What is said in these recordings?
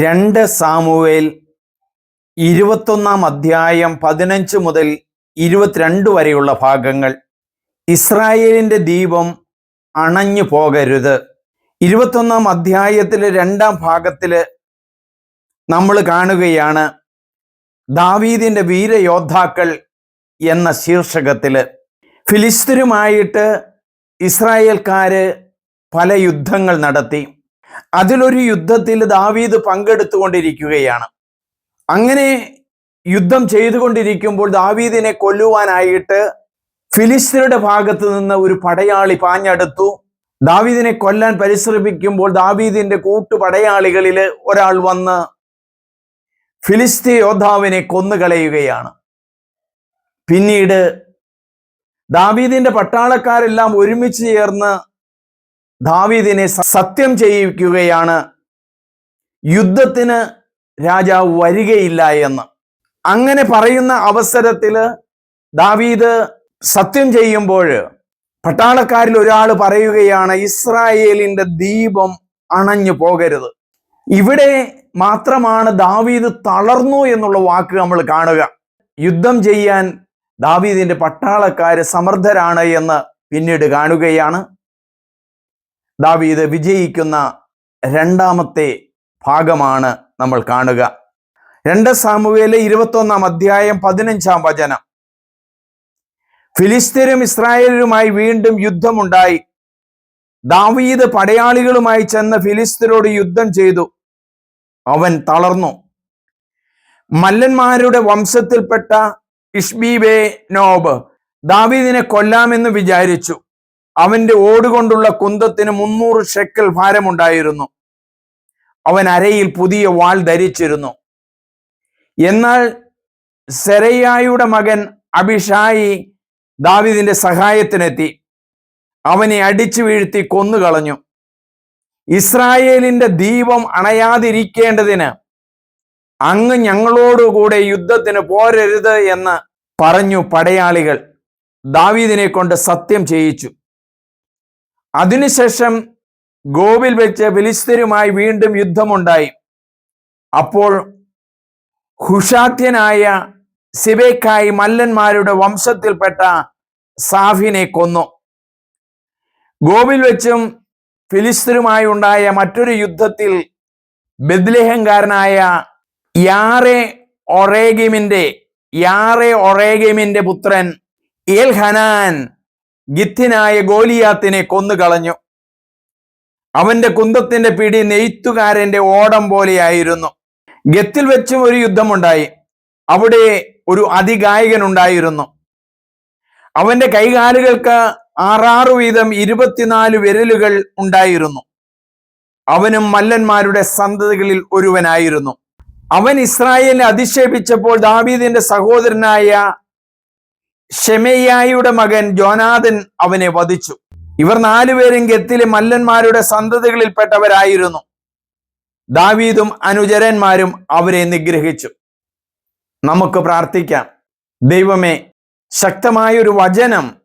രണ്ട് സാമുവേൽ ഇരുപത്തൊന്നാം അധ്യായം പതിനഞ്ച് മുതൽ ഇരുപത്തിരണ്ട് വരെയുള്ള ഭാഗങ്ങൾ. ഇസ്രായേലിന്റെ ദീപം അണഞ്ഞു പോകരുത്. ഇരുപത്തൊന്നാം അധ്യായത്തിലെ രണ്ടാം ഭാഗത്തിൽ നമ്മൾ കാണുകയാണ് ദാവീദിന്റെ വീരയോദ്ധാക്കൾ എന്ന ശീർഷകത്തിൽ ഫിലിസ്തീനുമായിട്ട് ഇസ്രായേൽക്കാർ പല യുദ്ധങ്ങൾ നടത്തി. അതിലൊരു യുദ്ധത്തിൽ ദാവീദ് പങ്കെടുത്തുകൊണ്ടിരിക്കുകയാണ്. അങ്ങനെ യുദ്ധം ചെയ്തുകൊണ്ടിരിക്കുമ്പോൾ ദാവീദിനെ കൊല്ലുവാനായിട്ട് ഫിലിസ്തീനയുടെ ഭാഗത്ത് നിന്ന് ഒരു പടയാളി പാഞ്ഞടുത്തു. ദാവീദിനെ കൊല്ലാൻ പരിശ്രമിക്കുമ്പോൾ ദാവീദിന്റെ കൂട്ടുപടയാളികളിൽ ഒരാൾ വന്ന് ഫിലിസ്തീ യോദ്ധാവിനെ കൊന്നുകളയുകയാണ്. പിന്നീട് ദാവീദിന്റെ പട്ടാളക്കാരെല്ലാം ഒരുമിച്ച് ചേർന്ന് ദാവീദിനെ സത്യം ചെയ്യിക്കുകയാണ്. യുദ്ധത്തിന് രാജാവ് വരികയില്ല എന്ന്. അങ്ങനെ പറയുന്ന അവസരത്തിൽ ദാവീദ് സത്യം ചെയ്യുമ്പോൾ പട്ടാളക്കാരിൽ ഒരാൾ പറയുകയാണ് ഇസ്രായേലിന്റെ ദീപം അണഞ്ഞു പോകരുത്. ഇവിടെ മാത്രമാണ് ദാവീദ് തളർന്നു എന്നുള്ള വാക്ക് നമ്മൾ കാണുക. യുദ്ധം ചെയ്യാൻ ദാവീദിന്റെ പട്ടാളക്കാര് സമർത്ഥരാണ് എന്ന് പിന്നീട് കാണുകയാണ്. ദാവീദ് വിജയിക്കുന്ന രണ്ടാമത്തെ ഭാഗമാണ് നമ്മൾ കാണുക. രണ്ട് സാമുവേലെ ഇരുപത്തൊന്നാം അധ്യായം പതിനഞ്ചാം വചനം. ഫിലിസ്തീനും ഇസ്രായേലുമായി വീണ്ടും യുദ്ധമുണ്ടായി. ദാവീദ് പടയാളികളുമായി ചെന്ന് ഫിലിസ്തീനോട് യുദ്ധം ചെയ്തു. അവൻ തളർന്നു. മല്ലന്മാരുടെ വംശത്തിൽപ്പെട്ട ഇഷ്ബീബെ നോബ് ദാവീദിനെ കൊല്ലാമെന്ന് വിചാരിച്ചു. അവന്റെ ഓടുകൊണ്ടുള്ള കുന്തത്തിന് മുന്നൂറ് ഷെക്കൽ ഭാരമുണ്ടായിരുന്നു. അവൻ അരയിൽ പുതിയ വാൾ ധരിച്ചിരുന്നു. എന്നാൽ സെരയായുടെ മകൻ അഭിഷായി ദാവിദിന്റെ സഹായത്തിനെത്തി. അവനെ അടിച്ചു വീഴ്ത്തി കൊന്നുകളഞ്ഞു. ഇസ്രായേലിന്റെ ദീപം അണയാതിരിക്കേണ്ടതിന് അങ്ങ് ഞങ്ങളോടുകൂടെ യുദ്ധത്തിന് പോരരുത് എന്ന് പറഞ്ഞു പടയാളികൾ ദാവീദിനെ കൊണ്ട് സത്യം ചെയ്യിച്ചു. അതിനുശേഷം ഗോവിൽ വെച്ച് ഫിലിസ്തീനുമായി വീണ്ടും യുദ്ധമുണ്ടായി. അപ്പോൾ ഹുഷാത്യനായ സിബേക്കായി മല്ലന്മാരുടെ വംശത്തിൽപ്പെട്ട സാഫിനെ കൊന്നു. ഗോവിൽ വെച്ചും ഫിലിസ്തീനുമായി ഉണ്ടായ മറ്റൊരു യുദ്ധത്തിൽ ബദ്ലേഹംകാരനായ യാറെ ഒറേഗിമിന്റെ യാറെ ഒറേഗിമിന്റെ പുത്രൻ ഏൽ ഹനാൻ ഗിത്തിനായ ഗോലിയാത്തിനെ കൊന്നുകളഞ്ഞു. അവന്റെ കുന്തത്തിന്റെ പിടി നെയ്ത്തുകാരന്റെ ഓടം പോലെയായിരുന്നു. ഗത്തിൽ വെച്ചും ഒരു യുദ്ധമുണ്ടായി. അവിടെ ഒരു അതിഗായകൻ ഉണ്ടായിരുന്നു അവന്റെ കൈകാലുകൾക്ക് ആറാറ് വീതം ഇരുപത്തിനാല് വിരലുകൾ ഉണ്ടായിരുന്നു. അവനും മല്ലന്മാരുടെ സന്തതികളിൽ ഒരുവനായിരുന്നു. അവൻ ഇസ്രായേലിനെ അധിക്ഷേപിച്ചപ്പോൾ ദാവീദിന്റെ സഹോദരനായ ഷെമയ്യായുടെ മകൻ ജോനാഥൻ അവനെ വധിച്ചു. ഇവർ നാലുപേരും ഗത്തിലെ മല്ലന്മാരുടെ സന്തതികളിൽപ്പെട്ടവരായിരുന്നു. ദാവീദും അനുചരന്മാരും അവരെ നിഗ്രഹിച്ചു. നമുക്ക് പ്രാർത്ഥിക്കാം. ദൈവമേ ശക്തമായൊരു വചനം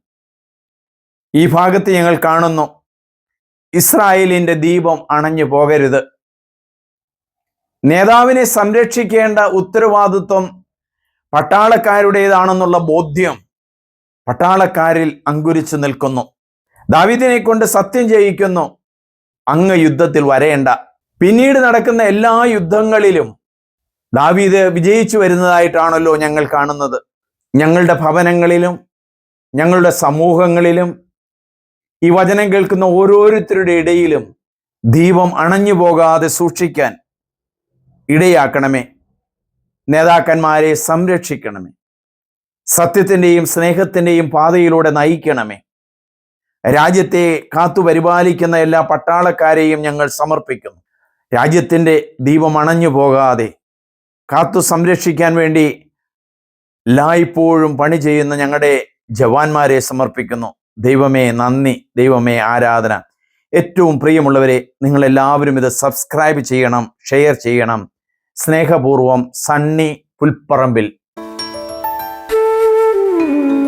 ഈ ഭാഗത്ത് ഞങ്ങൾ കാണുന്നു. ഇസ്രായേലിന്റെ ദീപം അണഞ്ഞു പോകരുത്. നേതാവിനെ സംരക്ഷിക്കേണ്ട ഉത്തരവാദിത്വം പട്ടാളക്കാരുടേതാണെന്നുള്ള ബോധ്യം പട്ടാളക്കാരിൽ അങ്കുരിച്ചു നിൽക്കുന്നു. ദാവീദിനെ കൊണ്ട് സത്യം ചെയ്യിക്കുന്നു. അങ്ങ് യുദ്ധത്തിൽ വരേണ്ട. പിന്നീട് നടക്കുന്ന എല്ലാ യുദ്ധങ്ങളിലും ദാവീദ് വിജയിച്ചു വരുന്നതായിട്ടാണല്ലോ ഞങ്ങൾ കാണുന്നത്. ഞങ്ങളുടെ ഭവനങ്ങളിലും ഞങ്ങളുടെ സമൂഹങ്ങളിലും ഈ വചനം കേൾക്കുന്ന ഓരോരുത്തരുടെ ഇടയിലും ദീപം അണഞ്ഞു പോകാതെ സൂക്ഷിക്കാൻ ഇടയാക്കണമേ. നേതാക്കന്മാരെ സംരക്ഷിക്കണമേ. സത്യത്തിന്റെയും സ്നേഹത്തിന്റെയും പാതയിലൂടെ നയിക്കണമേ. രാജ്യത്തെ കാത്തു പരിപാലിക്കുന്ന എല്ലാ പട്ടാളക്കാരെയും ഞങ്ങൾ സമർപ്പിക്കുന്നു. രാജ്യത്തിന്റെ ദീപം അണഞ്ഞു പോകാതെ കാത്തു സംരക്ഷിക്കാൻ വേണ്ടി എല്ലായ്പ്പോഴും പണി ചെയ്യുന്ന ഞങ്ങളുടെ ജവാന്മാരെ സമർപ്പിക്കുന്നു. ദൈവമേ നന്ദി ദൈവമേ ആരാധന. ഏറ്റവും പ്രിയമുള്ളവരെ നിങ്ങളെല്ലാവരും ഇത് സബ്സ്ക്രൈബ് ചെയ്യണം ഷെയർ ചെയ്യണം. സ്നേഹപൂർവം സണ്ണി പുൽപ്പറമ്പിൽ. Oh.